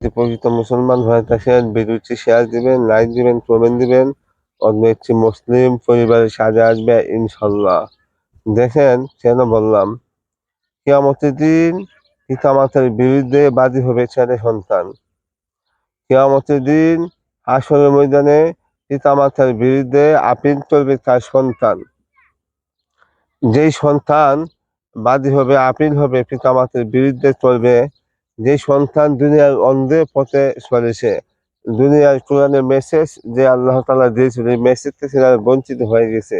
প্রকৃত মুসলমান হয়ে থাকেন ভিডিওটি শেয়ার দিবেন লাইক দিবেন কমেন্ট দিবেন, অন্য একটি মুসলিম পরিবারের সাজা আসবে, ইনশাল্লাহ। দেখেন কেন বললাম, কেয়ামতের দিন পিতামাতার বিরুদ্ধে বাদী হবে ছেলে সন্তান। কেয়ামতের দিন হাসরের ময়দানে পিতামাতার বিরুদ্ধে আপিল করবে তার সন্তান। যেই সন্তান বাদী হবে, আপিল হবে, পিতামাতার বিরুদ্ধে চলবে যে সন্তান দুনিয়ার অন্ধে পথে চলেছে দুনিয়ার কোরআনের মেসেজ যে আল্লাহ তালা দিয়েছিল এই মেসেজ থেকে তারা বঞ্চিত হয়ে গেছে।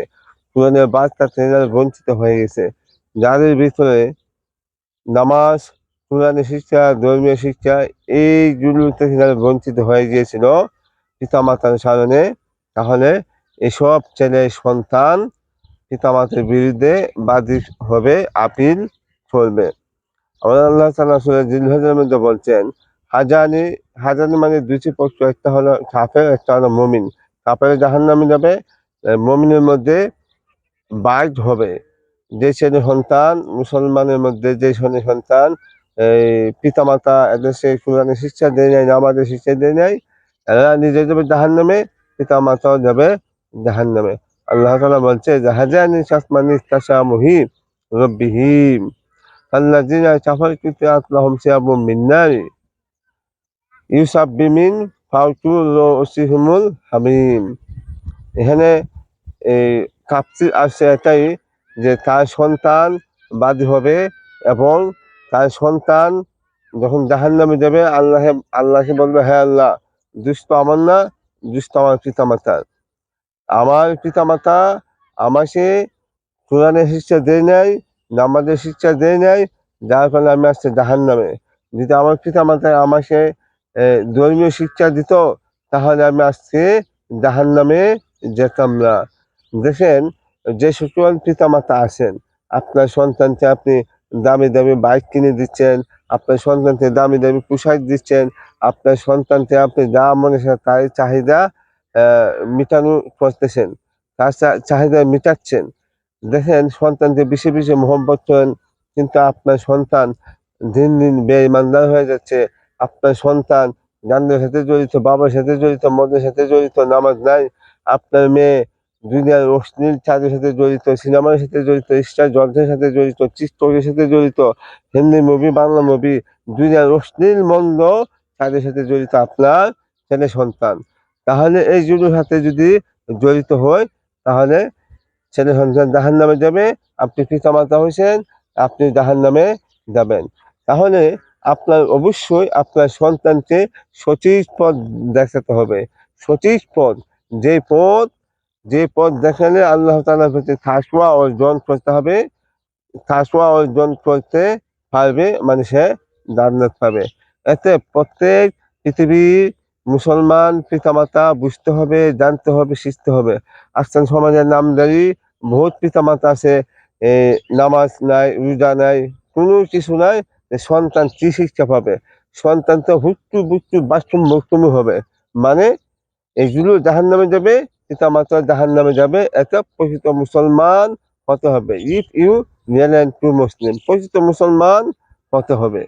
কোরআনের বার্তা থেকে বঞ্চিত হয়ে গেছে। যাদের ভিতরে নামাজ, কোরআনের শিক্ষা, ধর্মীয় শিক্ষা এইগুলো থেকে তারা বঞ্চিত হয়ে গিয়েছিল পিতামাতার কারণে তাহলে এসব ছেলে সন্তান পিতামাতার বিরুদ্ধে বাদী হবে, আপিল করবে। আমাদের আল্লাহ তালা সুরে জিলহাজের মধ্যে বলছেন, হাজানি হাজানি মানে দুটি পক্ষ একটা হলো কাফের একটা হলো মমিন। কাফের জাহান নামে যাবে মমিনের মধ্যে বাইট হবে। যে ছেলে সন্তান, মুসলমানের মধ্যে যে ছেলে সন্তান, এই পিতামাতা এদেশে কোরআনের শিক্ষা দেয় নাই, নামাজের শিক্ষা দেয় নাই, এরা নিজে যাবে জাহান নামে পিতামাতাও যাবে জাহান নামে আল্লাহ তালা বলছে জাহাজানি শাসমানি তাসা মুহিম রব্বিহিম। الذين كفروا قطعت لهم ثياب من نار يصب من فوق رؤوسهم الحميم এখানে এই কাপসি আসছে এটাই যে তার সন্তান বাদী হবে এবং তার সন্তান যখন জাহান নামে যাবে আল্লাহ আল্লাহকে বলবে হ্যাঁ আল্লাহ দুষ্ট আমার না দুষ্ট আমার পিতামাতার আমার পিতামাতা আমাকে কোরআনের শিক্ষা দেয় নাই নামাজের শিক্ষা দেয় নাই, যার ফলে আমি আসছে জাহান নামে যদি আমার পিতা মাতায় আমাকে ধর্মীয় শিক্ষা দিত, তাহলে আমি আজকে জাহান নামে যেতাম না। দেখেন, যে সকল পিতা মাতা আছেন, আপনার সন্তানকে আপনি দামি দামি বাইক কিনে দিচ্ছেন, আপনার সন্তানকে দামি দামি পোশাক দিচ্ছেন, আপনার সন্তানকে আপনি যা মনে তাই চাহিদা মিটানো করতেছেন, তার চাহিদা মিটাচ্ছেন। দেখেন সন্তানকে বেশি বেশি মোহব্বত করেন, কিন্তু আপনার সন্তান দিন দিন বেঈমানদার হয়ে যাচ্ছে। আপনার সন্তান গানের সাথে জড়িত, বাবার সাথে জড়িত, মদের সাথে জড়িত, নামাজ নাই। আপনার মেয়ে দুনিয়ার অশ্লীল চাঁদের সাথে জড়িত, সিনেমার সাথে জড়িত, স্টার জলসের সাথে জড়িত চিত্তকের সাথে জড়িত, হিন্দি মুভি, বাংলা মুভি, দুনিয়ার অশ্লীল, মন্দ তাদের সাথে জড়িত আপনার ছেলে সন্তান। তাহলে এই জুড়োর সাথে যদি জড়িত হয়, তাহলে ছেলে সন্তান জাহান নামে যাবে, আপনি পিতামাতা হয়েছেন, আপনি জাহান নামে যাবেন। তাহলে আপনার অবশ্যই আপনার সন্তানকে সঠিক পথ দেখাতে হবে। সঠিক পথ, যে পথ যে পথ দেখালে আল্লাহ তালার প্রতি থাকওয়া অর্জন করতে হবে। থাকওয়া অর্জন করতে পারবে মানে সে জান্নাত পাবে। এতে প্রত্যেক পৃথিবীর মুসলমান পিতামাতা বুঝতে হবে, জানতে হবে, শিখতে হবে। আস্তান সমাজের নামদারি বহুত পিতামাতা আছে নামাজ নাই, রোজা নাই, কোনো কিছু নাই সন্তান কি শিক্ষা পাবে? সন্তান তো হুট্টু বুট্টু বাথরুম বস্তুমি হবে। মানে এগুলো জাহান নামে যাবে, পিতামাতা জাহান নামে যাবে এটা প্রকৃত মুসলমান হতে হবে। If you real to Muslim প্রকৃত মুসলমান হতে হবে।